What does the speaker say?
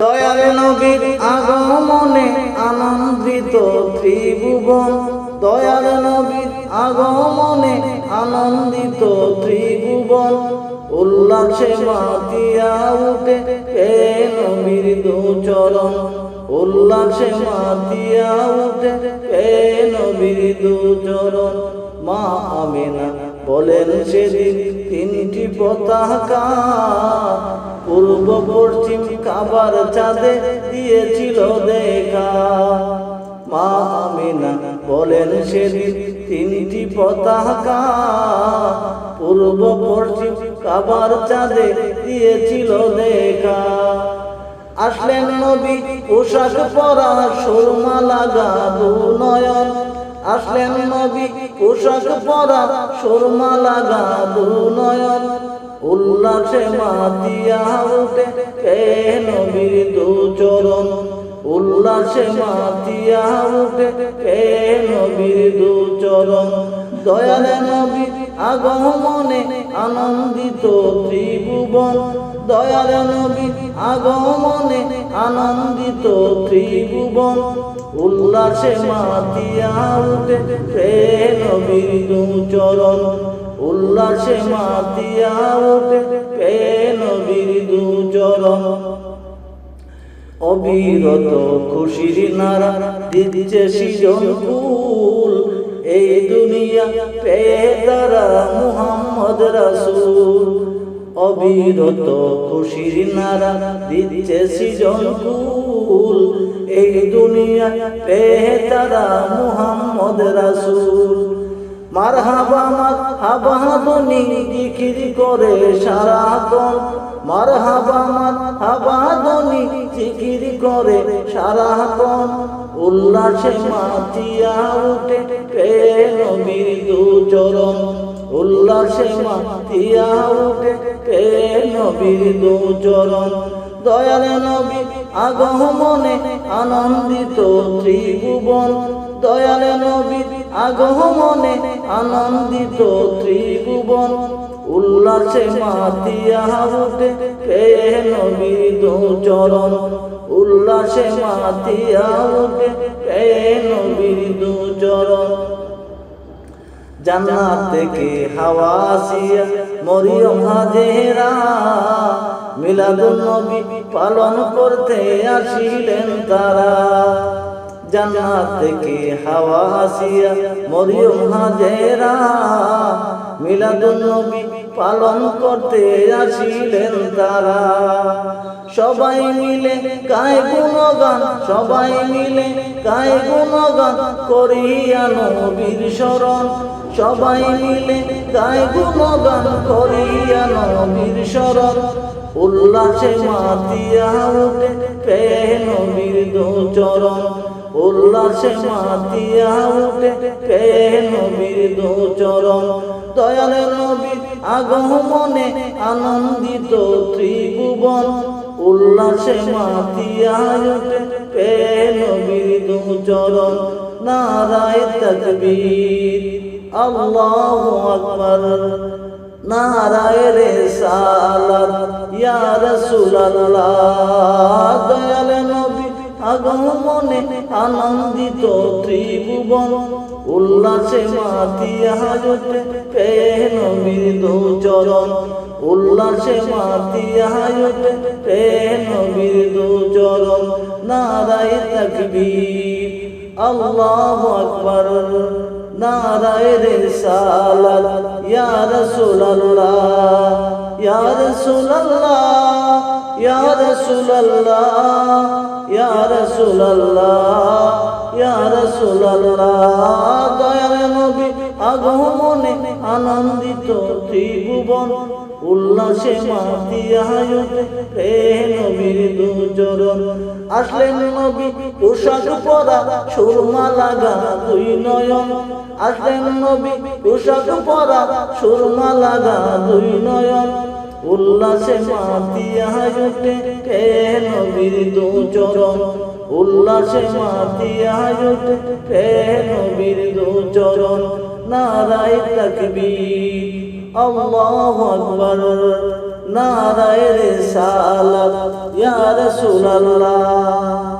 দয়াল নবীর আগমনে আনন্দিত ত্রিভুবন। দয়াল নবীর আগমনে আনন্দিত ত্রিভুবন। উল্লাসে মাতিয়া উঠে কে নবীর দুচরণ উল্লাসে মাতিয়া উঠে কে নবীর দুচরণ মা আমিনা বলেন সেদিন তিনটি পতাকা পূর্ব পশ্চিম কাবার চাঁদে দিয়েছিল দেখা। মা আমিনা বলেন সেদিন তিনটি পতাকা পূর্ব পশ্চিম কাবার চাঁদে দিয়েছিল দেখা। আসলেন নবী পোশাক পরা সুরমা লাগা নয়ন। আসলেন নবী পোশাক পরা সুরমা লাগা নয়ন। উল্লাসে মাতিয়া উঠে কে নবীর দু চরণ উল্লাসে মাতিয়া উঠে কে নবীর দু চরণ দয়ালে নবী আগমনে আনন্দিত ত্রিভুবন। দয়ালে নবী আগমনে আনন্দিত ত্রিভুবন। উল্লাসে মাতিয়া উঠে কে নবীর দু চরণ উল্লাসে মাতিয়া উঠে কে নবীর দু চরণ অবিরত খুশির নারা দিচ্ছে সৃজন কুল এই দুনিয়া পেয়ে তারা মুহাম্মদ রাসূল। অবিরত খুশির নারা দিচ্ছে সৃজন কুল এই দুনিয়া পেয়ে তারা মুহাম্মদ রাসূল। মারহাবা মারহাবা ধ্বনি জিকির করে সারাক্ষণ মারহাবা মারহাবা ধ্বনি জিকির করে সারাক্ষণ উল্লাসে মাতিয়া উঠে কে নবীর দু চরণ। উল্লাসে মাতিয়া উঠে কে নবীর দু চরণ। দয়ালে নবী আগমনে আনন্দিত ত্রিভুবন। দয়ালে নবী আগমনে আনন্দিত ত্রিভুবন, উল্লাসে মাতিয়া উঠে কে নবী চরণ উল্লাসে মাতিয়া উঠে কে নবী চরণ জান্নাত থেকে হাওয়া আসিয়া মরিয়ম হাজেরা মিলাদুন নবী পালন করতে আসিলেন তারা। জান্নাত থেকে হাওয়া আসিয়া মরিয়ম হাজেরা মিলাদুন নবী পালন করতে আসিলেন তারা। সবাই মিলে গায়ে গুণগান, সবাই মিলে গায়ে গুণগান করিয়া নবীর শরণ সবাই মিলে গায়ে গুণগান করিয়া নবীর শরণ উল্লাসে মাতিয়া উঠে পে নবীর দু চরণ উল্লাসে মাতিয়া উঠে পে নবীর দু চরণ দয়ালে নবীর আগমনে আনন্দিত ত্রিভুবন। উল্লাসে মাতিয়া উঠে পে নবীর দু চরণ নারায় তকবীর, আল্লাহু আকবার। নারায় রে সালাত ইয়া রাসূলুল্লাহ। দয়ালে নবী আগমনে আনন্দিত ত্রিভুবন, উল্লাসে মাতিয়া উল্লাসে মাতিয়া হাজতে পে নবীর দু চরণ নারায় তকবীর, আল্লাহু আকবার। নারায় রিসালাত, ইয়া রাসূলুল্লাহ। ইয়া রাসূলুল্লাহ ইয়া রাসূলুল্লাহ ইয়া রাসূলুল্লাহ ইয়া রাসূলুল্লাহ, দয়াল নবী আগমনে আনন্দিত ত্রিভুবন উল্লাসে মাতিয়া উঠে হে নবীর দুচরণ আসলেন নবী পোশাক পরা, সুরমা লাগা দুই নয়ন। আসলেন নবী পোশাক পরা, সুরমা লাগা দুই নয়ন। উল্লাসে মাতিয়া জুটে কে নবীর দু চরণ উল্লাসে মাতিয়া জুটে কে নবীর দু চরণ নারায় তাকবীর, আল্লাহু আকবার। নারায় রে সালাত ইয়া রাসূলুল্লাহ।